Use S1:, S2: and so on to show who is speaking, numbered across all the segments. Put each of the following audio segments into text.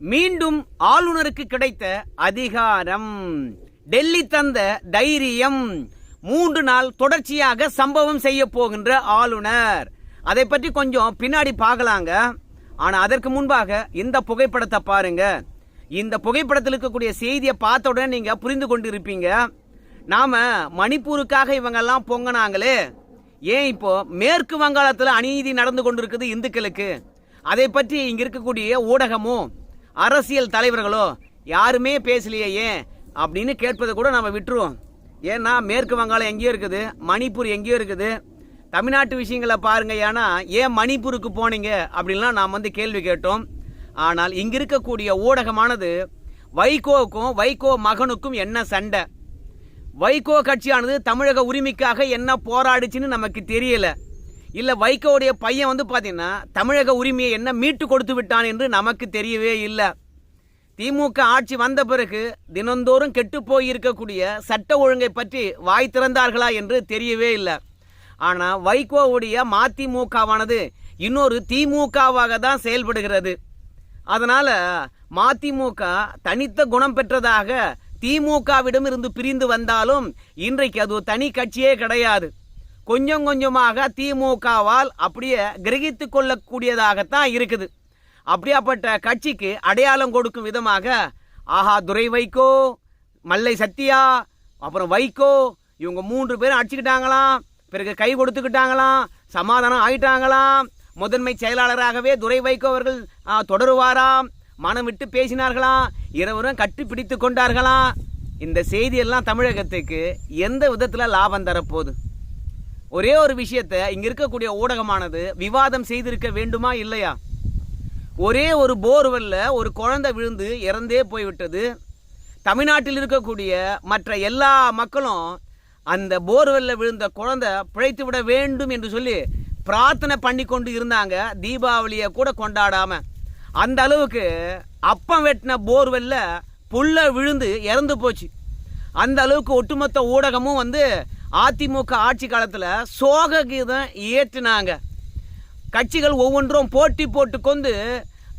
S1: மீண்டும் ஆளுநருக்கு கிடைத்த அதிகாரம். டெல்லி தந்த தைரியம். மூன்று நாள் தொடர்ச்சியாக சம்பவம் செய்ய போகின்ற ஆளுநர். அதை பற்றி கொஞ்சம் பின்னாடி பார்க்கலாங்க. ஆனால் அதற்கு முன்பாக இந்த புகைப்படத்தை பாருங்க. இந்த புகைப்படத்தில் இருக்கக்கூடிய செய்தியை பார்த்த உடனே நீங்கள் புரிந்து கொண்டு இருப்பீங்க நாம் மணிப்பூருக்காக இவங்கெல்லாம் பொங்கினாங்களே. ஏன் இப்போ மேற்கு வங்காளத்தில் அநீதி நடந்து கொண்டிருக்குது இந்துக்களுக்கு? அதை பற்றி இங்கே இருக்கக்கூடிய ஊடகமும் அரசியல் தலைவர்களோ யாருமே பேசலையே ஏன்? அப்படின்னு கேட்பதை கூட நம்ம விட்டுருவோம். ஏன்னா மேற்கு வங்காளம் எங்கேயோ இருக்குது மணிப்பூர் எங்கேயோ இருக்குது. தமிழ்நாட்டு விஷயங்களை பாருங்க ஏன்னா ஏன் மணிப்பூருக்கு போனீங்க அப்படின்லாம் நாம் வந்து கேள்வி கேட்டோம். ஆனால் இங்கே இருக்கக்கூடிய ஊடகமானது வைகோவுக்கும் வைகோ மகனுக்கும் என்ன சண்டை? வைகோ கட்சியானது தமிழக உரிமைக்காக என்ன போராடுச்சுன்னு நமக்கு தெரியலை. இல்லை வைகோவுடைய பையன் வந்து பார்த்தீங்கன்னா தமிழக உரிமையை என்ன மீட்டு கொடுத்து விட்டான் என்று நமக்கு தெரியவே இல்லை. திமுக ஆட்சி வந்த பிறகு தினந்தோறும் கெட்டு போய் இருக்கக்கூடிய சட்ட ஒழுங்கை பற்றி வாய் திறந்தார்களா என்று தெரியவே இல்லை. ஆனால் வைகோவுடைய மதிமுகவானது இன்னொரு திமுகவாக தான் செயல்படுகிறது. அதனால் மதிமுக தனித்த குணம் பெற்றதாக திமுகவிடம் இருந்து பிரிந்து வந்தாலும் இன்றைக்கு அது ஒரு தனி கட்சியே கிடையாது. கொஞ்சம் கொஞ்சமாக திமுகவால் அப்படியே கிரகித்து கொள்ளக்கூடியதாகத்தான் இருக்குது. அப்படியாப்பட்ட கட்சிக்கு அடையாளம் கொடுக்கும் விதமாக ஆஹா துரை வைகோ மல்லை சத்யா அப்புறம் வைகோ இவங்க மூன்று பேரும் அடிச்சுக்கிட்டாங்களாம். பிறகு கை கொடுத்துக்கிட்டாங்களாம். சமாதானம் ஆயிட்டாங்களாம். முதன்மை செயலாளராகவே துரை வைகோ அவர்கள் தொடருவாராம். மனம் விட்டு பேசினார்களாம். இருவரும் கட்டி பிடித்து கொண்டார்களாம். இந்த செய்தியெல்லாம் தமிழகத்துக்கு எந்த விதத்தில் லாபம் தரப்போகுது? ஒரே ஒரு விஷயத்தை இங்க இருக்கக்கூடிய ஊடகமானது விவாதம் செய்திருக்க வேண்டுமா இல்லையா? ஒரே ஒரு போர்வெல்ல ஒரு குழந்தை விழுந்து இறந்தே போய்விட்டது. தமிழ்நாட்டில் இருக்கக்கூடிய மற்ற எல்லா மக்களும் அந்த போர்வெல்ல விழுந்த குழந்தை பிழைத்து விட வேண்டும் என்று சொல்லி பிரார்த்தனை பண்ணி கொண்டு இருந்தாங்க. தீபாவளியை கூட கொண்டாடாம. அந்த அளவுக்கு அப்பம் வெட்டின போர்வெல்ல புல்ல விழுந்து இறந்து போச்சு. அந்த அளவுக்கு ஒட்டுமொத்த ஊடகமும் வந்து அதிமுக ஆட்சி காலத்தில் சோக கீதம் ஏற்றினாங்க. கட்சிகள் ஒவ்வொன்றும் போட்டி போட்டு கொண்டு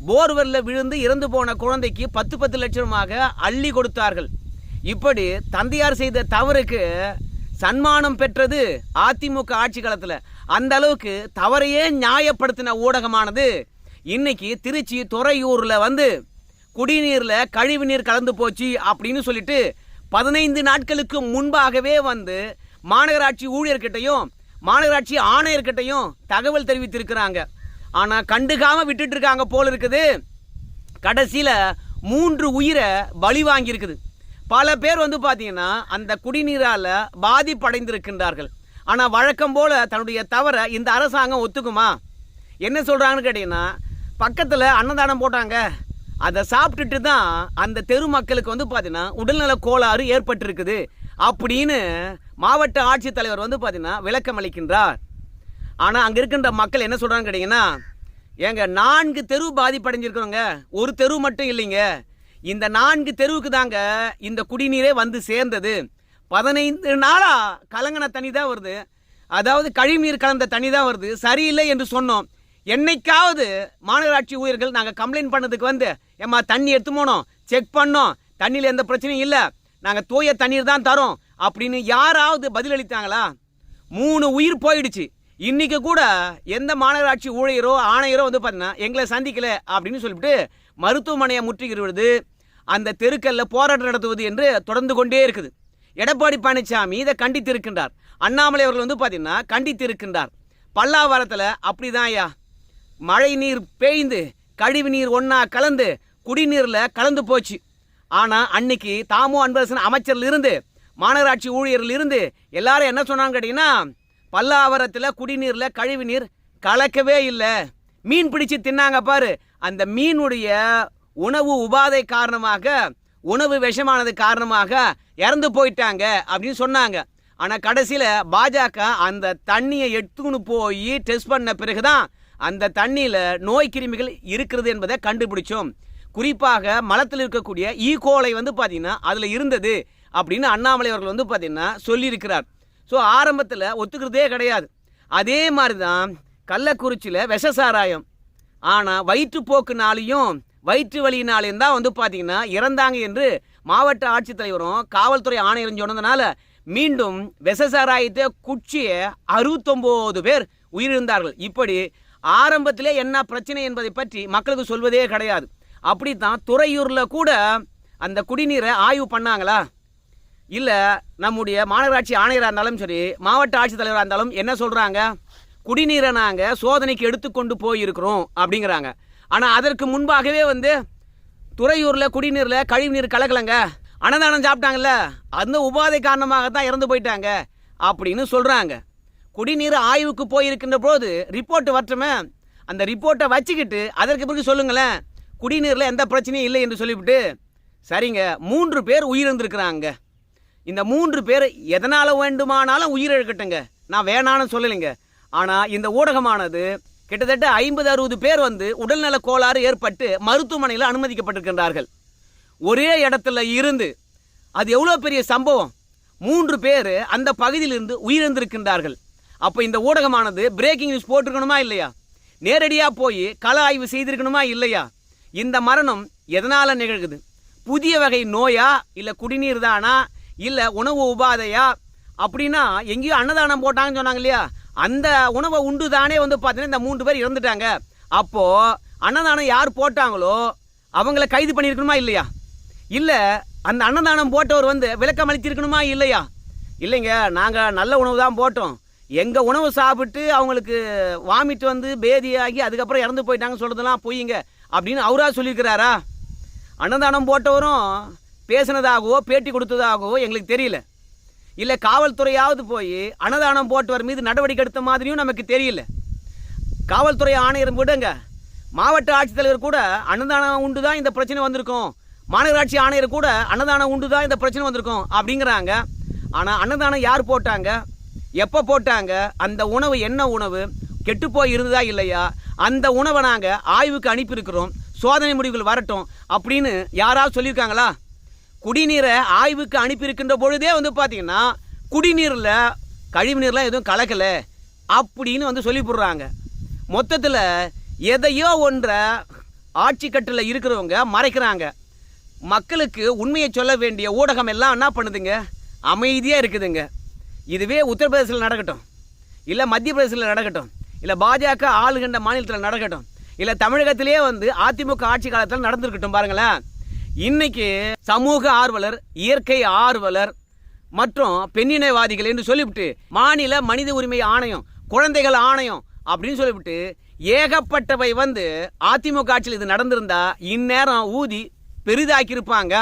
S1: போர்வெல்ல விழுந்து இறந்து போன குழந்தைக்கு பத்து பத்து லட்சமாக அள்ளி கொடுத்தார்கள். இப்படி தந்தையார் செய்த தவறுக்கு சன்மானம் பெற்றது அதிமுக ஆட்சி காலத்தில். அந்த அளவுக்கு தவறையே நியாயப்படுத்தின ஊடகமானது இன்னைக்கு திருச்சி துறையூரில் வந்து குடிநீரில் கழிவு நீர் கலந்து போச்சு அப்படின்னு சொல்லிட்டு பதினைந்து நாட்களுக்கு முன்பாகவே வந்து மாநகராட்சி ஊழியர்கிட்டையும் மாநகராட்சி ஆணையர்கிட்டையும் தகவல் தெரிவித்திருக்கிறாங்க. ஆனால் கண்டுக்காமல் விட்டுட்டு இருக்காங்க போல் இருக்குது. கடைசியில் மூன்று உயிரை பலி வாங்கியிருக்குது. பல பேர் வந்து பார்த்தீங்கன்னா அந்த குடிநீரால் பாதிப்படைந்திருக்கின்றார்கள். ஆனால் வழக்கம் போல் தன்னுடைய தவறை இந்த அரசாங்கம் ஒத்துக்குமா? என்ன சொல்கிறாங்கன்னு கேட்டிங்கன்னா பக்கத்தில் அன்னதானம் போட்டாங்க. அதை சாப்பிட்டுட்டு தான் அந்த தெரு மக்களுக்கு வந்து பார்த்தீங்கன்னா உடல்நல கோளாறு ஏற்பட்டிருக்குது. அப்படின்னு மாவட்ட ஆட்சித்தலைவர் வந்து பார்த்தீங்கன்னா விளக்கம் அளிக்கின்றார். ஆனால் அங்கே இருக்கின்ற மக்கள் என்ன சொல்கிறாங்க கேட்டிங்கன்னா ஏங்க நான்கு தெரு பாதிப்படைஞ்சிருக்கிறோங்க. ஒரு தெரு மட்டும் இல்லைங்க. இந்த நான்கு தெருவுக்கு தாங்க இந்த குடிநீரே வந்து சேர்ந்தது. பதினைந்து நாளாக கலங்கின தண்ணி தான் வருது. அதாவது கழிவுநீர் கலந்த தண்ணி தான் வருது. சரியில்லை என்று சொன்னோம். என்னைக்காவது மாநகராட்சி ஊழியர்கள் நாங்கள் கம்ப்ளைண்ட் பண்ணதுக்கு வந்து ஏம்மா தண்ணி எடுத்து போனோம். செக் பண்ணோம். தண்ணியில் எந்த பிரச்சனையும் இல்லை. நாங்கள் தூய தண்ணீர் தான் தரோம் அப்படின்னு யாராவது பதிலளித்தாங்களா? மூணு உயிர் போயிடுச்சு. இன்றைக்கி கூட எந்த மாநகராட்சி ஊழியரோ ஆணையரோ வந்து பார்த்தீங்கன்னா எங்களை சந்திக்கல அப்படின்னு சொல்லிவிட்டு மருத்துவமனையை முற்றுகிறது அந்த தெருக்கல்ல போராட்டம் நடத்துவது என்று தொடர்ந்து கொண்டே இருக்குது. எடப்பாடி பழனிசாமி இதை கண்டித்திருக்கின்றார். அண்ணாமலை அவர்கள் வந்து பார்த்தீங்கன்னா கண்டித்திருக்கின்றார். பல்லாவரத்தில் பல்லாவரத்தில் அப்படிதான் ஐயா. மழை நீர் பேய்ந்து கழிவு நீர் ஒன்றா கலந்து குடிநீரில் கலந்து போச்சு. ஆனால் அன்னைக்கு தாமு அன்பரசன் அமைச்சர்ல இருந்து மாநகராட்சி ஊழியர்ல இருந்து எல்லாரும் என்ன சொன்னாங்க கேட்டீங்கன்னா பல்லாவரத்தில் குடிநீரில் கழிவு நீர் கலக்கவே இல்லை. மீன் பிடிச்சு தின்னாங்க பாரு. அந்த மீனுடைய உணவு உபாதை காரணமாக உணவு விஷமானது காரணமாக இறந்து போயிட்டாங்க அப்படின்னு சொன்னாங்க. ஆனால் கடைசியில் பாஜக அந்த தண்ணியை எடுத்துன்னு போய் டெஸ்ட் பண்ண பிறகுதான் அந்த தண்ணியில் நோய் கிருமிகள் இருக்கிறது என்பதை கண்டுபிடிச்சோம். குறிப்பாக மலத்தில் இருக்கக்கூடிய ஈகோலை வந்து பார்த்தீங்கன்னா அதில் இருந்தது அப்படின்னு அண்ணாமலை அவர்கள் வந்து பார்த்தீங்கன்னா சொல்லியிருக்கிறார். ஸோ ஆரம்பத்தில் ஒத்துக்கிறதே கிடையாது. அதே மாதிரி தான் கள்ளக்குறிச்சியில் விஷசாராயம். ஆனால் வயிற்றுப்போக்குனாலையும் வயிற்று வலியினாலேயும் தான் வந்து பார்த்தீங்கன்னா இறந்தாங்க என்று மாவட்ட ஆட்சித்தலைவரும் காவல்துறை ஆணையரும் சொன்னதுனால மீண்டும் விசசாராயத்தை குச்சிய அறுபத்தொம்போது பேர் உயிரிழந்தார்கள். இப்படி ஆரம்பத்திலே என்ன பிரச்சனை என்பதை பற்றி மக்களுக்கு சொல்வதே கிடையாது. அப்படித்தான் துறையூரில் கூட அந்த குடிநீரை ஆய்வு பண்ணாங்களா? இல்லை நம்முடைய மாநகராட்சி ஆணையராக இருந்தாலும் சரி மாவட்ட ஆட்சித்தலைவராக இருந்தாலும் என்ன சொல்கிறாங்க குடிநீரை நாங்கள் சோதனைக்கு எடுத்துக்கொண்டு போயிருக்கிறோம் அப்படிங்கிறாங்க. ஆனால் அதற்கு முன்பாகவே வந்து துறையூரில் குடிநீரில் கழிவுநீர் கலக்கலங்க. அன்னதானம் சாப்பிட்டாங்கல்ல அந்த உபாதை காரணமாக தான் இறந்து போயிட்டாங்க அப்படின்னு சொல்கிறாங்க குடிநீர் ஆய்வுக்கு போயிருக்கின்ற போது ரிப்போர்ட் வரட்டுமே? அந்த ரிப்போர்ட்டை வச்சுக்கிட்டு அதற்கு பிறகு சொல்லுங்களேன். குடிநீரில் எந்த பிரச்சனையும் இல்லை என்று சொல்லிவிட்டு சரிங்க மூன்று பேர் உயிரிழந்திருக்கிறாங்க. இந்த மூன்று பேர் எதனால் வேண்டுமானாலும் உயிரிழக்கட்டுங்க. நான் வேணான்னு சொல்லலைங்க. ஆனால் இந்த ஊடகமானது கிட்டத்தட்ட ஐம்பது அறுபது பேர் வந்து உடல்நல கோளாறு ஏற்பட்டு மருத்துவமனையில் அனுமதிக்கப்பட்டிருக்கின்றார்கள். ஒரே இடத்துல இருந்து அது எவ்வளோ பெரிய சம்பவம்? மூன்று பேர் அந்த பகுதியிலிருந்து உயிரிழந்திருக்கின்றார்கள். அப்போ இந்த ஊடகமானது பிரேக்கிங் நியூஸ் போட்டிருக்கணுமா இல்லையா? நேரடியாக போய் கள ஆய்வு செய்திருக்கணுமா இல்லையா? இந்த மரணம் எதனால் நிகழ்குது? புதிய வகை நோயா இல்லை குடிநீர் தானா? இல்லை உணவு உபாதையா? அப்படின்னா எங்கேயோ அன்னதானம் போட்டாங்கன்னு சொன்னாங்க இல்லையா அந்த உணவை உண்டு தானே வந்து பார்த்தீங்கன்னா இந்த மூன்று பேர் இறந்துட்டாங்க. அப்போது அன்னதானம் யார் போட்டாங்களோ அவங்கள கைது பண்ணியிருக்கணுமா இல்லையா? இல்லை அந்த அன்னதானம் போட்டவர் வந்து விளக்கம் அளித்திருக்கணுமா இல்லையா? இல்லைங்க நாங்கள் நல்ல உணவு தான் போட்டோம். எங்கள் உணவு சாப்பிட்டு அவங்களுக்கு வாமிட் வந்து பேதியாகி அதுக்கப்புறம் இறந்து போயிட்டாங்கன்னு சொல்கிறதுலாம் பொய்யுங்க அப்படின்னு அவராக சொல்லியிருக்கிறாரா? அன்னதானம் போட்டவரும் பேசினதாகவோ பேட்டி கொடுத்ததாகவோ எங்களுக்கு தெரியல. இல்லை காவல்துறையாவது போய் அன்னதானம் போட்டவர் மீது நடவடிக்கை எடுத்த மாதிரியும் நமக்கு தெரியல. காவல்துறை ஆணையர் விடுங்க. மாவட்ட ஆட்சித்தலைவர் கூட அன்னதானம் உண்டு தான் இந்த பிரச்சனை வந்திருக்கும். மாநகராட்சி ஆணையர் கூட அன்னதானம் உண்டு தான் இந்த பிரச்சனை வந்திருக்கும் அப்படிங்கிறாங்க. ஆனால் அன்னதானம் யார் போட்டாங்க? எப்போ போட்டாங்க? அந்த உணவு என்ன உணவு? கெட்டுப்போய் இருந்ததா இல்லையா? அந்த உணவை நாங்கள் ஆய்வுக்கு அனுப்பியிருக்கிறோம். சோதனை முடிவுகள் வரட்டும் அப்படின்னு யாராவது சொல்லியிருக்காங்களா? குடிநீரை ஆய்வுக்கு அனுப்பியிருக்கின்ற பொழுதே வந்து பார்த்தீங்கன்னா குடிநீரில் கழிவுநீர்லாம் எதுவும் கலக்கலை அப்படின்னு வந்து சொல்லி போடுறாங்க மொத்தத்தில் எதையோ ஒன்றை ஆட்சி கட்டில் இருக்கிறவங்க மறைக்கிறாங்க. மக்களுக்கு உண்மையை சொல்ல வேண்டிய ஊடகம் எல்லாம் என்ன பண்ணுதுங்க? அமைதியாக இருக்குதுங்க. இதுவே உத்தரப்பிரதேசத்தில் நடக்கட்டும். இல்லை மத்திய பிரதேசத்தில் நடக்கட்டும். இல்லை பாஜக ஆளுகின்ற மாநிலத்தில் நடக்கட்டும். இல்லை தமிழகத்திலே வந்து அதிமுக ஆட்சி காலத்தில் நடந்திருக்கட்டும் பாருங்களேன். இன்னைக்கு சமூக ஆர்வலர் இயற்கை ஆர்வலர் மற்றும் பெண்ணினவாதிகள் என்று சொல்லிவிட்டு மாநில மனித உரிமை ஆணையம் குழந்தைகள் ஆணையம் அப்படின்னு சொல்லிவிட்டு ஏகப்பட்டவை வந்து அதிமுக ஆட்சியில் இது நடந்திருந்தா இந்நேரம் ஊதி பெரிதாக்கியிருப்பாங்க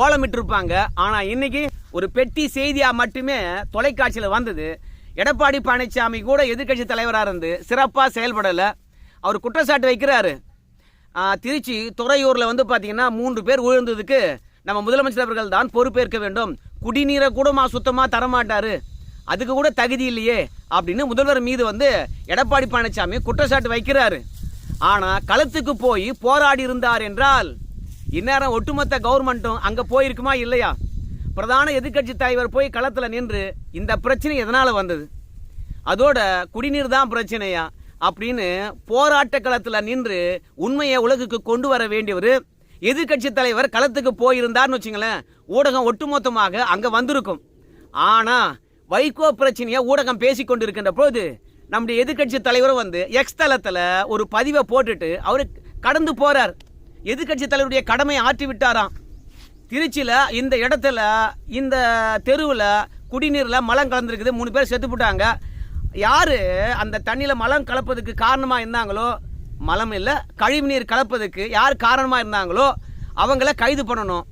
S1: ஓலமிட்டிருப்பாங்க. ஆனால் இன்னைக்கு ஒரு பெட்டி செய்தியாக மட்டுமே தொலைக்காட்சியில் வந்தது. எடப்பாடி பழனிசாமி கூட எதிர்க்கட்சி தலைவராக இருந்து சிறப்பாக செயல்படலை. அவர் குற்றச்சாட்டு வைக்கிறாரு. திருச்சி துறையூரில் வந்து பார்த்தீங்கன்னா மூன்று பேர் விழுந்ததுக்கு நம்ம முதலமைச்சர் அவர்கள் தான் பொறுப்பேற்க வேண்டும். குடிநீரை கூட மா சுத்தமாக தரமாட்டார். அதுக்கு கூட தகுதி இல்லையே அப்படின்னு முதல்வர் மீது வந்து எடப்பாடி பழனிசாமி குற்றச்சாட்டு வைக்கிறாரு. ஆனால் களத்துக்கு போய் போராடி இருந்தார் என்றால் இந்நேரம் ஒட்டுமொத்த கவர்மெண்ட்டும் அங்கே போயிருக்குமா இல்லையா? பிரதான எதிர்க்கட்சி தலைவர் போய் களத்தில் நின்று இந்த பிரச்சனை எதனால் வந்தது? அதோட குடிநீர் தான் பிரச்சனையா? அப்படின்னு போராட்ட களத்தில் நின்று உண்மையை உலகுக்கு கொண்டு வர வேண்டியவர் எதிர்க்கட்சி தலைவர் களத்துக்கு போயிருந்தார்னு வச்சுங்களேன் ஊடகம் ஒட்டுமொத்தமாக அங்கே வந்திருக்கும். ஆனால் வைகோ பிரச்சனையை ஊடகம் பேசி கொண்டிருக்கின்ற போது நம்முடைய எதிர்க்கட்சி தலைவரும் வந்து எக்ஸ் தளத்தில் ஒரு பதிவை போட்டுட்டு அவர் கடந்து போகிறார் எதிர்கட்சி தலைவருடைய கடமை ஆற்றி விட்டாராம் திருச்சியில் இந்த இடத்துல இந்த தெருவில் குடிநீரில் மலம் கலந்துருக்குது. மூணு பேர் செத்து போட்டாங்க யார் அந்த தண்ணியில் மலம் கலப்பதுக்கு காரணமாக இருந்தாங்களோ? மலம் இல்லை கழிவுநீர் கலப்பதுக்கு யார் காரணமாக இருந்தாங்களோ அவங்கள கைது பண்ணணும்.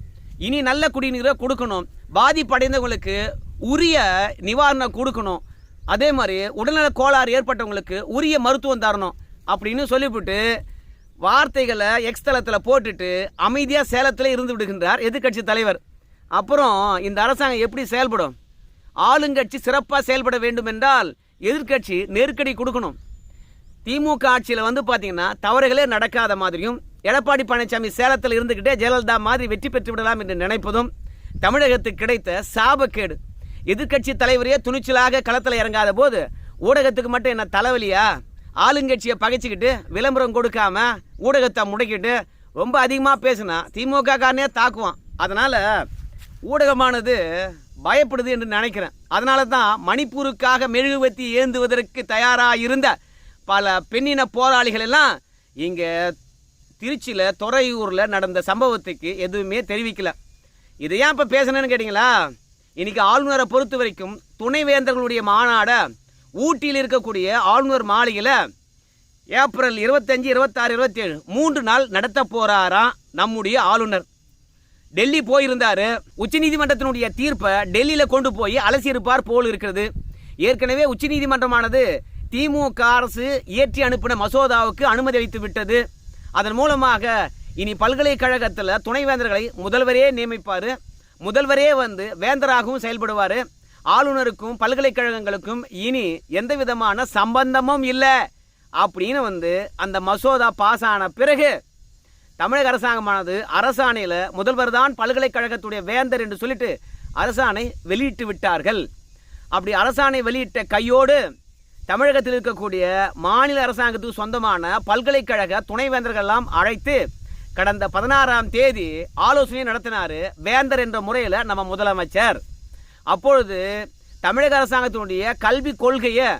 S1: இனி நல்ல குடிநீரை கொடுக்கணும். பாதிப்படைந்தவங்களுக்கு உரிய நிவாரணம் கொடுக்கணும். அதே மாதிரி உடல்நல கோளாறு ஏற்பட்டவங்களுக்கு உரிய மருத்துவம் தரணும் அப்படின்னு சொல்லிவிட்டு வார்த்தைகளை எக்ஸ் தளத்தில் போட்டுட்டு அமைதியாக சேலத்தில் இருந்து விடுகின்றார் எதிர்க்கட்சி தலைவர். அப்புறம் இந்த அரசாங்கம் எப்படி செயல்படும்? ஆளுங்கட்சி சிறப்பாக செயல்பட வேண்டும் என்றால் எதிர்க்கட்சி நெருக்கடி கொடுக்கணும். திமுக ஆட்சியில் வந்து பார்த்தீங்கன்னா தவறுகளே நடக்காத மாதிரியும் எடப்பாடி பழனிசாமி சேலத்தில் இருந்துக்கிட்டே ஜெயலலிதா மாதிரி வெற்றி பெற்று விடலாம் என்று நினைப்பதும் தமிழகத்துக்கு கிடைத்த சாபக்கேடு. எதிர்க்கட்சி தலைவரையே துணிச்சலாக களத்தில் இறங்காத போது ஊடகத்துக்கு மட்டும் என்ன தலைவலியா? ஆளுங்கட்சியை பகைச்சிக்கிட்டு விளம்பரம் கொடுக்காம ஊடகத்தை முடக்கிட்டு ரொம்ப அதிகமாக பேசுனா திமுக காரனே தாக்குவான். அதனால் ஊடகமானது பயப்படுது என்று நினைக்கிறேன். அதனால தான் மணிப்பூருக்காக மெழுகுவத்தி ஏந்துவதற்கு தயாராக இருந்த பல பெண்ணின போராளிகள் எல்லாம் இங்கே திருச்சியில் துறையூரில் நடந்த சம்பவத்துக்கு எதுவுமே தெரிவிக்கல. இது ஏன் இப்போ பேசணுன்னு கேட்டிங்களா? இன்றைக்கி ஆளுநரை பொறுத்த வரைக்கும் துணைவேந்தர்களுடைய மாநாடை ஊட்டியில் இருக்கக்கூடிய ஆளுநர் மாளிகையில் ஏப்ரல் இருபத்தஞ்சு இருபத்தாறு இருபத்தேழு மூன்று நாள் நடத்த போகிறாராம் நம்முடைய ஆளுநர். டெல்லி போயிருந்தார். உச்சநீதிமன்றத்தினுடைய தீர்ப்பை டெல்லியில் கொண்டு போய் அலசியிருப்பார் போல் இருக்கிறது. ஏற்கனவே உச்சநீதிமன்றமானது திமுக அரசு இயற்றி அனுப்பின மசோதாவுக்கு அனுமதி அளித்து விட்டது. அதன் மூலமாக இனி பல்கலைக்கழகத்தில் துணைவேந்தர்களை முதல்வரே நியமிப்பார். முதல்வரே வந்து வேந்தராகவும் செயல்படுவார். ஆளுநருக்கும் பல்கலைக்கழகங்களுக்கும் இனி எந்த விதமான சம்பந்தமும் இல்லை அப்படின்னு வந்து அந்த மசோதா பாஸ் ஆன பிறகு தமிழக அரசாங்கமானது அரசாணையில் முதல்வர் தான் பல்கலைக்கழகத்துடைய வேந்தர் என்று சொல்லிட்டு அரசாணை வெளியிட்டு விட்டார்கள். அப்படி அரசாணை வெளியிட்ட கையோடு தமிழகத்தில் இருக்கக்கூடிய மாநில அரசாங்கத்துக்கு சொந்தமான பல்கலைக்கழக துணைவேந்தர்கள்லாம் அழைத்து கடந்த பதினாறாம் தேதி ஆலோசனை நடத்தினார் வேந்தர் என்ற முறையில் நம்ம முதலமைச்சர். அப்பொழுது தமிழக அரசாங்கத்தினுடைய கல்வி கொள்கையை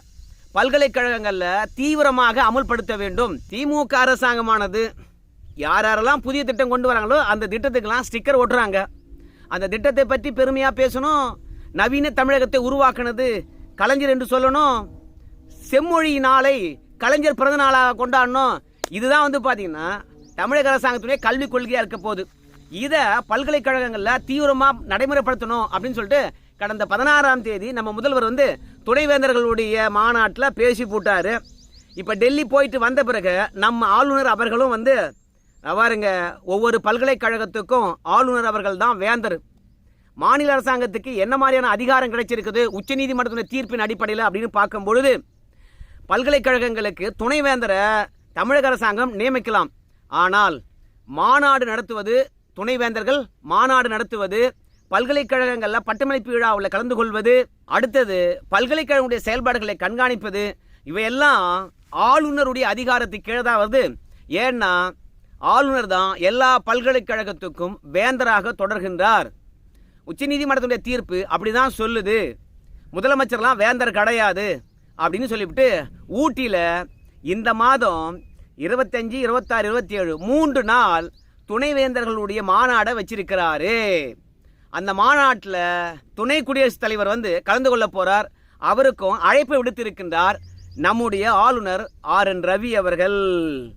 S1: பல்கலைக்கழகங்களில் தீவிரமாக அமல்படுத்த வேண்டும். திமுக அரசாங்கமானது யார் யாரெல்லாம் புதிய திட்டம் கொண்டு வராங்களோ அந்த திட்டத்துக்கெல்லாம் ஸ்டிக்கர் ஒட்டுறாங்க அந்த திட்டத்தை பற்றி பெருமையாக பேசணும். நவீன தமிழகத்தை உருவாக்குனது கலைஞர் என்று சொல்லணும். செம்மொழி நாளை கலைஞர் பிறந்த நாளாக கொண்டாடணும். இதுதான் வந்து பார்த்தீங்கன்னா தமிழக அரசாங்கத்துடைய கல்விக் கொள்கையாக இருக்க போகுது. இதை பல்கலைக்கழகங்களில் தீவிரமாக நடைமுறைப்படுத்தணும் அப்படின்னு சொல்லிட்டு கடந்த பதினாறாம் தேதி நம்ம முதல்வர் வந்து துணைவேந்தர்களுடைய மாநாட்டில் பேசி போட்டார். இப்போ டெல்லி போயிட்டு வந்த பிறகு நம்ம ஆளுநர் அவர்களும் வந்து பாருங்க ஒவ்வொரு பல்கலைக்கழகத்துக்கும் ஆளுநர் அவர்கள் தான் வேந்தர். மாநில அரசாங்கத்துக்கு என்ன மாதிரியான அதிகாரம் கிடைச்சிருக்குது உச்சநீதிமன்றத்துடைய தீர்ப்பின் அடிப்படையில் அப்படின்னு பார்க்கும் பொழுது பல்கலைக்கழகங்களுக்கு துணைவேந்தரை தமிழக அரசாங்கம் நியமிக்கலாம். ஆனால் மாநாடு நடத்துவது துணைவேந்தர்கள் மாநாடு நடத்துவது பல்கலைக்கழகங்களில் பட்டமளிப்பு விழாவில் கலந்து கொள்வது அடுத்தது பல்கலைக்கழகங்களுடைய செயல்பாடுகளை கண்காணிப்பது இவையெல்லாம் ஆளுநருடைய அதிகாரத்துக்கு கீழே தான் வருது. ஏன்னா ஆளுநர் தான் எல்லா பல்கலைக்கழகத்துக்கும் வேந்தராக தொடர்கின்றார். உச்சநீதிமன்றத்துடைய தீர்ப்பு அப்படிதான் சொல்லுது. முதலமைச்சர்லாம் வேந்தர் கிடையாது அப்படின்னு சொல்லிவிட்டு ஊட்டியில் இந்த மாதம் இருபத்தஞ்சி இருபத்தாறு இருபத்தி ஏழு மூன்று நாள் துணைவேந்தர்களுடைய மாநாடை வச்சிருக்கிறாரு. அந்த மாநாட்டில் துணை குடியரசுத் தலைவர் வந்து கலந்து கொள்ள போகிறார் அவருக்கும் அழைப்பை விடுத்திருக்கின்றார் நம்முடைய ஆளுநர் ஆர். என். ரவி அவர்கள்.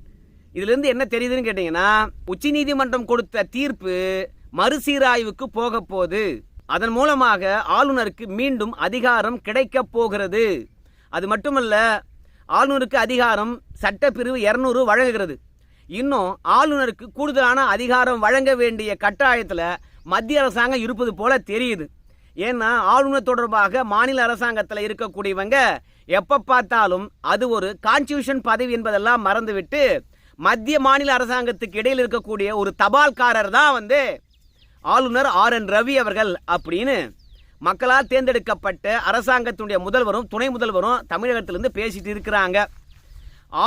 S1: இதிலிருந்து என்ன தெரியுதுன்னு கேட்டிங்கன்னா உச்சநீதிமன்றம் கொடுத்த தீர்ப்பு மறுசீராய்வுக்கு போக போகுது. அதன் மூலமாக ஆளுநருக்கு மீண்டும் அதிகாரம் கிடைக்க போகிறது. அது மட்டுமல்ல ஆளுநருக்கு அதிகாரம் சட்டப்பிரிவு இரநூறு வழங்குகிறது. இன்னும் ஆளுநருக்கு கூடுதலான அதிகாரம் வழங்க வேண்டிய கட்டாயத்தில் மத்திய அரசாங்கம் இருப்பது போல தெரியுது. ஏன்னா ஆளுநர் தொடர்பாக மாநில அரசாங்கத்தில் இருக்கக்கூடியவங்க எப்போ பார்த்தாலும் அது ஒரு கான்ஸ்டியூஷன் பதவி என்பதெல்லாம் மறந்துவிட்டு மத்திய மாநில அரசாங்கத்துக்கு இடையில் இருக்கக்கூடிய ஒரு தபால்காரர் தான் வந்து ஆளுநர் ஆர் என் ரவி அவர்கள் அப்படின்னு மக்களால் தேர்ந்தெடுக்கப்பட்ட அரசாங்கத்தினுடைய முதல்வரும் துணை முதல்வரும் தமிழகத்திலேருந்து பேசிட்டு இருக்கிறாங்க.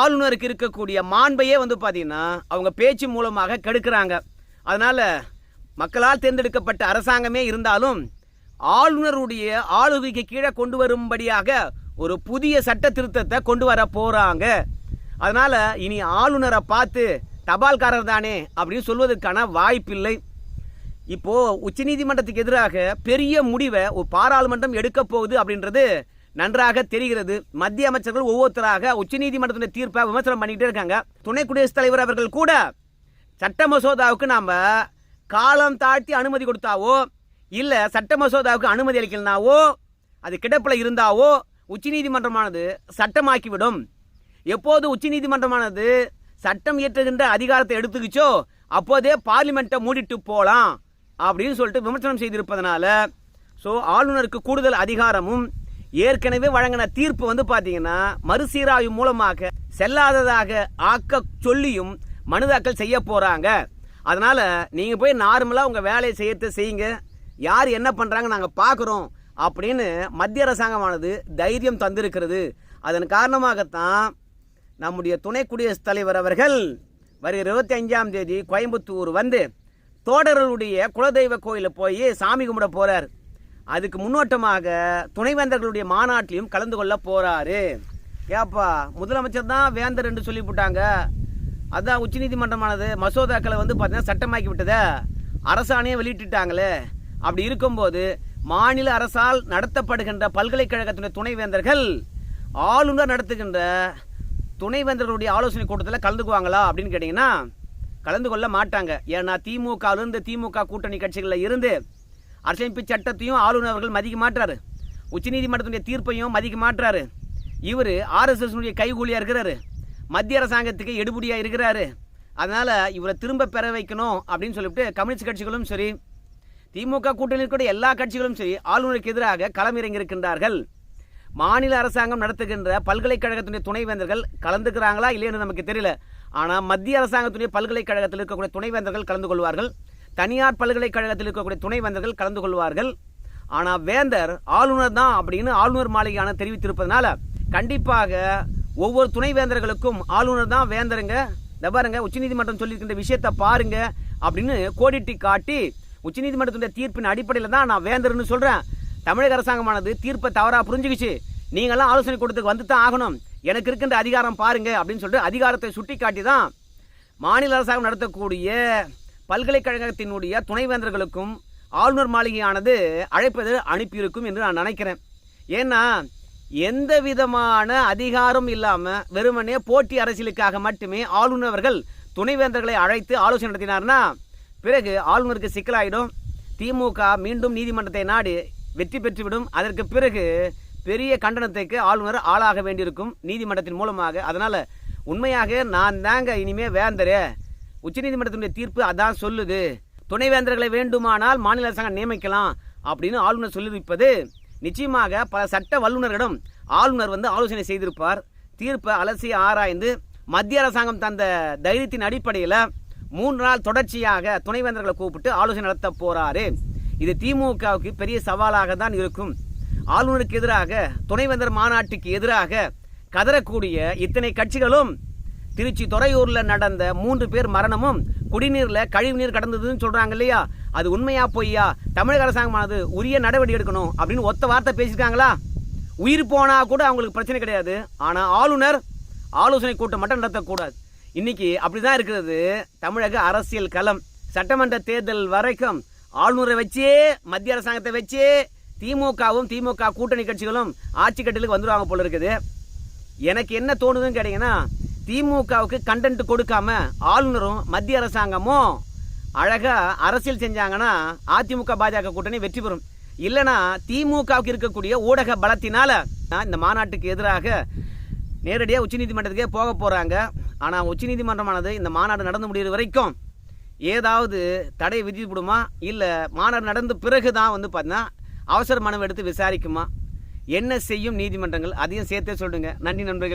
S1: ஆளுநருக்கு இருக்கக்கூடிய மாண்பையே வந்து பார்த்தீங்கன்னா அவங்க பேச்சு மூலமாக கெடுக்கிறாங்க. அதனால் மக்களால் தேர்ந்தெடுக்கப்பட்ட அரசாங்கமே இருந்தாலும் ஆளுநருடைய ஆளுகைக்கு கீழே கொண்டு வரும்படியாக ஒரு புதிய சட்ட திருத்தத்தை கொண்டு வர போகிறாங்க அதனால் இனி ஆளுநரை பார்த்து தபால்காரர் தானே அப்படின்னு சொல்வதற்கான வாய்ப்பில்லை. இப்போது உச்சநீதிமன்றத்துக்கு எதிராக பெரிய முடிவை ஒரு பாராளுமன்றம் எடுக்க போகுது அப்படின்றது நன்றாக தெரிகிறது. மத்திய அமைச்சர்கள் ஒவ்வொருத்தராக உச்சநீதிமன்றத்தின் தீர்ப்பை விமர்சனம் பண்ணிக்கிட்டே இருக்காங்க. துணை குடியரசுத் தலைவர் அவர்கள் கூட சட்ட மசோதாவுக்கு நாம் காலம் தாழ்த்தி அனுமதி கொடுத்தாவோ இல்லை சட்ட மசோதாவுக்கு அனுமதி அளிக்கலனாவோ அது கிடப்பில் இருந்தாவோ உச்சநீதிமன்றமானது சட்டமாக்கிவிடும். எப்போது உச்சநீதிமன்றமானது சட்டம் இயற்றுகின்ற அதிகாரத்தை எடுத்துக்கிச்சோ அப்போதே பார்லிமெண்ட்டை மூடிட்டு போகலாம் அப்படின்னு சொல்லிட்டு விமர்சனம் செய்திருப்பதனால ஸோ ஆளுநருக்கு கூடுதல் அதிகாரமும் ஏற்கனவே வழங்கின தீர்ப்பு வந்து பார்த்தீங்கன்னா மறுசீராய்வு மூலமாக செல்லாததாக ஆக்க சொல்லியும் மனு தாக்கல் செய்ய போகிறாங்க அதனால் நீங்கள் போய் நார்மலாக உங்கள் வேலையை செய்யறது செய்யுங்க. யார் என்ன பண்ணுறாங்க நாங்கள் பார்க்குறோம் அப்படின்னு மத்திய அரசாங்கமானது தைரியம் தந்திருக்கிறது. அதன் காரணமாகத்தான் நம்முடைய துணை குடியரசுத் தலைவர் அவர்கள் வருகிற இருபத்தி அஞ்சாம் தேதி கோயம்புத்தூர் வந்து தோடர்களுடைய குலதெய்வ கோயிலில் போய் சாமி கும்பிட போகிறார் அதுக்கு முன்னோட்டமாக துணைவேந்தர்களுடைய மாநாட்டிலையும் கலந்து கொள்ள போகிறாரு ஏப்பா முதலமைச்சர் தான் வேந்தர் என்று சொல்லிவிட்டாங்க. அதான் உச்சநீதிமன்றமானது மசோதாக்களை வந்து பார்த்தீங்கன்னா சட்டமாக்கி விட்டதே. அரசாணையை வெளியிட்டுட்டாங்களே. அப்படி இருக்கும்போது மாநில அரசால் நடத்தப்படுகின்ற பல்கலைக்கழகத்தினுடைய துணைவேந்தர்கள் ஆளுநர் நடத்துகின்ற துணைவேந்தர்களுடைய ஆலோசனை கூட்டத்தில் கலந்துக்குவாங்களா அப்படின்னு கேட்டிங்கன்னா கலந்து கொள்ள மாட்டாங்க. ஏன்னா திமுகவிலிருந்து திமுக கூட்டணி கட்சிகளில் இருந்து அரசியமைப்பு சட்டத்தையும் ஆளுநர் அவர்கள் மதிக்க மாட்டார். உச்சநீதிமன்றத்தினுடைய தீர்ப்பையும் மதிக்க மாட்டார். இவர் ஆர்எஸ்எஸ்னுடைய கைகூலியாக இருக்கிறாரு. மத்திய அரசாங்கத்துக்கு எடுபடியாக இருக்கிறாரு. அதனால் இவரை திரும்ப பெற வைக்கணும் அப்படின்னு சொல்லிவிட்டு கம்யூனிஸ்ட் கட்சிகளும் சரி திமுக கூட்டணியில் கூட எல்லா கட்சிகளும் சரி ஆளுநருக்கு எதிராக களமிறங்கி இருக்கின்றார்கள் மாநில அரசாங்கம் நடத்துகின்ற பல்கலைக்கழகத்துடைய துணைவேந்தர்கள் கலந்துக்கிறாங்களா இல்லைன்னு நமக்கு தெரியல. ஆனால் மத்திய அரசாங்கத்துடைய பல்கலைக்கழகத்தில் இருக்கக்கூடிய துணைவேந்தர்கள் கலந்து கொள்வார்கள். தனியார் பல்கலைக்கழகத்தில் இருக்கக்கூடிய துணைவேந்தர்கள் கலந்து கொள்வார்கள். ஆனால் வேந்தர் ஆளுநர் தான் அப்படின்னு ஆளுநர் மாளிகையான தெரிவித்திருப்பதனால கண்டிப்பாக ஒவ்வொரு துணை வேந்தர்களுக்கும் ஆளுநர் தான் வேந்தருங்க. இந்த பாருங்க உச்சநீதிமன்றம் சொல்லியிருக்கின்ற விஷயத்தை பாருங்க அப்படின்னு கோடிட்டி காட்டி உச்சநீதிமன்றத்துடைய தீர்ப்பின் அடிப்படையில் தான் நான் வேந்தர்னு சொல்கிறேன் தமிழக அரசாங்கமானது தீர்ப்பை தவறாக புரிஞ்சுக்கிச்சு. நீங்களாம் ஆலோசனை கொடுத்துக்கு வந்து தான் ஆகணும். எனக்கு இருக்கின்ற அதிகாரம் பாருங்க அப்படின்னு சொல்லிட்டு அதிகாரத்தை சுட்டி காட்டி தான் மாநில அரசாங்கம் நடத்தக்கூடிய பல்கலைக்கழகத்தினுடைய துணைவேந்தர்களுக்கும் ஆளுநர் மாளிகையானது அழைப்பது அனுப்பியிருக்கும் என்று நான் நினைக்கிறேன். ஏன்னா எந்த விதமான அதிகாரம் இல்லாமல் வெறுமனே போட்டி அரசியலுக்காக மட்டுமே ஆளுநர்கள் துணைவேந்தர்களை அழைத்து ஆலோசனை நடத்தினார்னா பிறகு ஆளுநருக்கு சிக்கலாயிடும். திமுக மீண்டும் நீதிமன்றத்தை நாடி வெற்றி பெற்றுவிடும். அதற்கு பிறகு பெரிய கண்டனத்துக்கு ஆளுநர் ஆளாக வேண்டியிருக்கும் நீதிமன்றத்தின் மூலமாக. அதனால உண்மையாக நான் தாங்க இனிமே வேந்தரே. உச்சநீதிமன்றத்தினுடைய தீர்ப்பு அதான் சொல்லுது. துணைவேந்தர்களை வேண்டுமானால் மாநில அரசாங்கம் நியமிக்கலாம் அப்படின்னு ஆளுநர் சொல்லியிருப்பது நிச்சயமாக பல சட்ட வல்லுநர்களிடம் ஆளுநர் வந்து ஆலோசனை செய்திருப்பார். தீர்ப்பை அலசி ஆராய்ந்து மத்திய அரசாங்கம் தந்த தைரியத்தின் அடிப்படையில் மூன்று நாள் தொடர்ச்சியாக துணைவேந்தர்களை கூப்பிட்டு ஆலோசனை நடத்த போகிறாரு இது திமுகவுக்கு பெரிய சவாலாக தான் இருக்கும். ஆளுநருக்கு எதிராக துணைவேந்தர் மாநாட்டுக்கு எதிராக கதறக்கூடிய இத்தனை கட்சிகளும் திருச்சி துறையூரில் நடந்த மூன்று பேர் மரணமும் குடிநீரில் கழிவு நீர் கடந்ததுன்னு சொல்கிறாங்க இல்லையா? அது உண்மையா பொய்யா? தமிழக அரசாங்கமானது உரிய நடவடிக்கை எடுக்கணும் அப்படின்னு ஒத்த வார்த்தை பேசியிருக்காங்களா? உயிர் போனா கூட அவங்களுக்கு பிரச்சனை கிடையாது. ஆனால் ஆளுநர் ஆலோசனை கூட்டம் மட்டும் நடத்தக்கூடாது. இன்னைக்கு அப்படிதான் இருக்கிறது. தமிழக அரசியல் களம். சட்டமன்ற தேர்தல் வரைக்கும் ஆளுநரை வச்சே மத்திய அரசாங்கத்தை வச்சே திமுகவும் திமுக கூட்டணி கட்சிகளும் ஆட்சி கட்டிலுக்கு வந்துடுவாங்க போல இருக்குது. எனக்கு என்ன தோணுதுன்னு கேட்டீங்கன்னா திமுகவுக்கு கண்டென்ட் கொடுக்காம ஆளுநரும் மத்திய அரசாங்கமும் அழகா அரசியல் செஞ்சாங்கன்னா அதிமுக பாஜக கூட்டணி வெற்றி பெறும். இல்லனா திமுகவுக்கு இருக்கக்கூடிய ஊடக பலத்தினால இந்த மாநாட்டுக்கு எதிராக நேரடியாக உச்சநீதிமன்றத்துக்கே போக போறாங்க. ஆனா உச்சநீதிமன்றமானது இந்த மாநாடு நடந்து முடிகிற வரைக்கும் ஏதாவது தடை விதிப்படுமா இல்லை மாநாடு நடந்த பிறகு தான் வந்து பார்த்தீங்கன்னா அவசர மனம் எடுத்து விசாரிக்குமா? என்ன செய்யும் நீதிமன்றங்கள்? அதையும் சேர்த்தே சொல்லுங்க. நன்றி நண்பர்கள்.